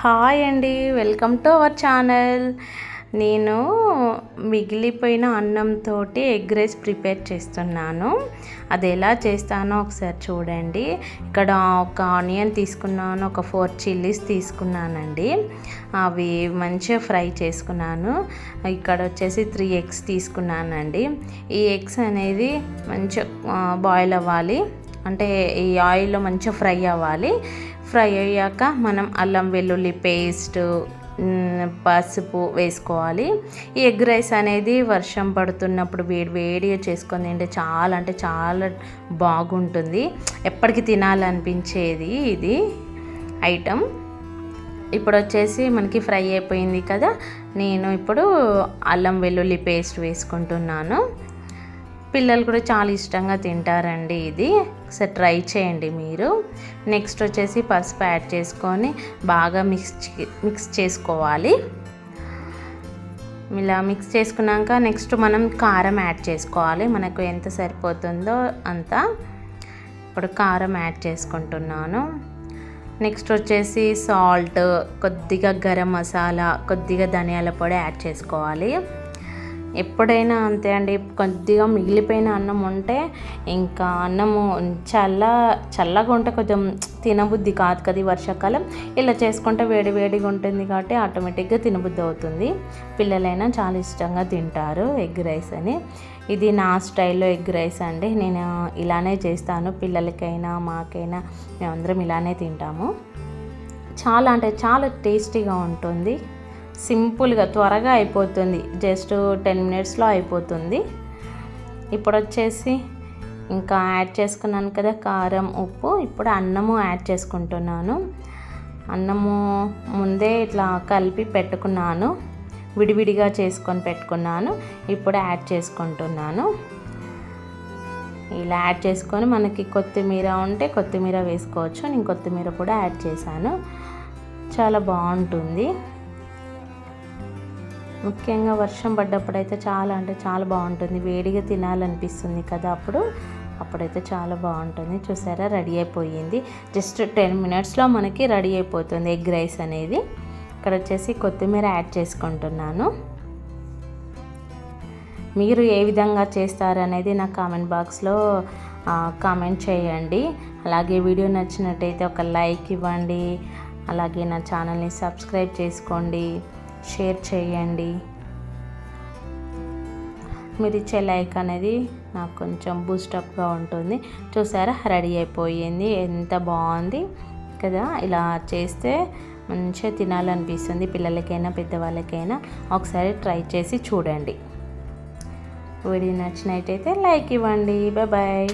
Hi అండి welcome to our channel. నేను మిగిలిపోయిన అన్నంతో ఎగ్ రైస్ ప్రిపేర్ చేస్తున్నాను. అది ఎలా చేస్తానో ఒకసారి చూడండి. ఇక్కడ ఒక ఆనియన్ తీసుకున్నాను ఒక ఫోర్ చిల్లీస్ తీసుకున్నానండి. అవి మంచిగా ఫ్రై చేసుకున్నాను. ఇక్కడ వచ్చేసి త్రీ ఎగ్స్ తీసుకున్నానండి. ఈ ఎగ్స్ అనేది మంచిగా బాయిల్ అవ్వాలి. అంటే ఈ ఆయిల్లో మంచిగా ఫ్రై అవ్వాలి. ఫ్రై అయ్యాక మనం అల్లం వెల్లుల్లి పేస్ట్ పసుపు వేసుకోవాలి. ఈ ఎగ్ రైస్ అనేది వర్షం పడుతున్నప్పుడు వేడి వేడిగా చేసుకొని తింటే చాలా అంటే చాలా బాగుంటుంది. ఎప్పటికీ తినాలనిపించేది ఇది ఐటమ్. ఇప్పుడు వచ్చేసి మనకి ఫ్రై అయిపోయింది కదా. నేను ఇప్పుడు అల్లం వెల్లుల్లి పేస్ట్ వేసుకుంటున్నాను. పిల్లలు కూడా చాలా ఇష్టంగా తింటారండి ఇది. ఒకసారి ట్రై చేయండి మీరు. నెక్స్ట్ వచ్చేసి పసుపు యాడ్ చేసుకొని బాగా మిక్స్ మిక్స్ చేసుకోవాలి. ఇలా మిక్స్ చేసుకున్నాక నెక్స్ట్ మనం కారం యాడ్ చేసుకోవాలి. మనకు ఎంత సరిపోతుందో అంత. ఇప్పుడు కారం యాడ్ చేసుకుంటున్నాను. నెక్స్ట్ వచ్చేసి సాల్ట్ కొద్దిగా గరం మసాలా కొద్దిగా ధనియాల పొడి యాడ్ చేసుకోవాలి. ఎప్పుడైనా అంతే అండి. కొద్దిగా మిగిలిపోయిన అన్నం ఉంటే ఇంకా అన్నము చల్ల చల్లగా ఉంటే కొంచెం తినబుద్ధి కాదు కదా ఈ వర్షాకాలం. ఇలా చేసుకుంటే వేడి వేడిగా ఉంటుంది కాబట్టి ఆటోమేటిక్గా తినబుద్ధి అవుతుంది. పిల్లలైనా చాలా ఇష్టంగా తింటారు ఎగ్ రైస్ అని. ఇది నా స్టైల్లో ఎగ్ రైస్ అండి. నేను ఇలానే చేస్తాను. పిల్లలకైనా మాకైనా మేమందరం ఇలానే తింటాము. చాలా అంటే చాలా టేస్టీగా ఉంటుంది. సింపుల్గా త్వరగా అయిపోతుంది. జస్ట్ టెన్ మినిట్స్లో అయిపోతుంది. ఇప్పుడు వచ్చేసి ఇంకా యాడ్ చేసుకున్నాను కదా కారం ఉప్పు. ఇప్పుడు అన్నము యాడ్ చేసుకుంటున్నాను. అన్నము ముందే ఇట్లా కలిపి పెట్టుకున్నాను. విడివిడిగా చేసుకొని పెట్టుకున్నాను. ఇప్పుడు యాడ్ చేసుకుంటున్నాను. ఇలా యాడ్ చేసుకొని మనకి కొత్తిమీర ఉంటే కొత్తిమీర వేసుకోవచ్చు. నేను కొత్తిమీర కూడా యాడ్ చేశాను. చాలా బాగుంటుంది. ముఖ్యంగా వర్షం పడ్డప్పుడైతే చాలా అంటే చాలా బాగుంటుంది. వేడిగా తినాలనిపిస్తుంది కదా అప్పుడు. అప్పుడైతే చాలా బాగుంటుంది. చూసారా? రెడీ అయిపోయింది. జస్ట్ టెన్ మినిట్స్లో మనకి రెడీ అయిపోతుంది ఎగ్ రైస్ అనేది. ఇక్కడ వచ్చేసి కొత్తిమీర యాడ్ చేసుకుంటున్నాను. మీరు ఏ విధంగా చేస్తారనేది నా కామెంట్ బాక్స్లో కామెంట్ చేయండి. అలాగే వీడియో నచ్చినట్టయితే ఒక లైక్ ఇవ్వండి. అలాగే నా ఛానల్ని సబ్స్క్రైబ్ చేసుకోండి. షేర్ చేయండి. మీరు ఇచ్చే లైక్ అనేది నాకు కొంచెం బూస్టప్గా ఉంటుంది. చూసారా? రెడీ అయిపోయింది. ఎంత బాగుంది కదా? ఇలా చేస్తే మంచిగా తినాలనిపిస్తుంది. పిల్లలకైనా పెద్దవాళ్ళకైనా ఒకసారి ట్రై చేసి చూడండి. వీడియో నచ్చినట్టయితే లైక్ ఇవ్వండి. Bye bye.